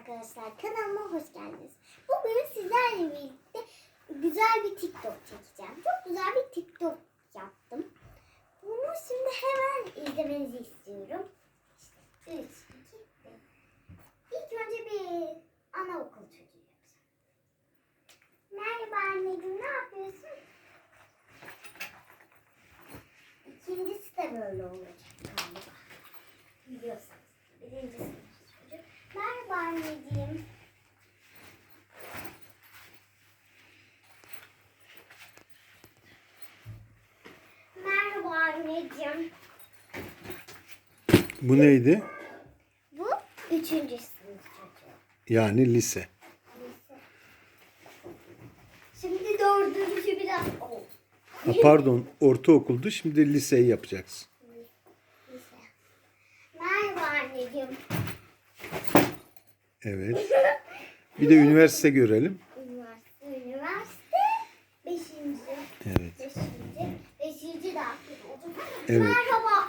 arkadaşlar kanalıma hoş geldiniz. Bugün sizlerle birlikte güzel bir TikTok çekeceğim. Çok güzel bir TikTok yaptım. Bunu şimdi hemen izlemenizi istiyorum. İşte 3, 2, 1. İlk önce bir anaokul çocuğu yapacağım. Merhaba anneciğim ne yapıyorsun? İkincisi de böyle olacak galiba. Biliyorsunuz. Birinci sınıf çocuk. Merhaba anneciğim. Merhaba anneciğim. Bu neydi? Bu üçüncü sınıf çocuğu. Yani lise. Şimdi dördüncü biraz oldu. Ha, pardon ortaokuldu şimdi liseyi yapacaksın. Merhaba anneciğim. Evet. Bir de üniversite görelim. Üniversite, üniversite. Beşinci. Evet. Beşinci. Beşinci de. Evet. Merhaba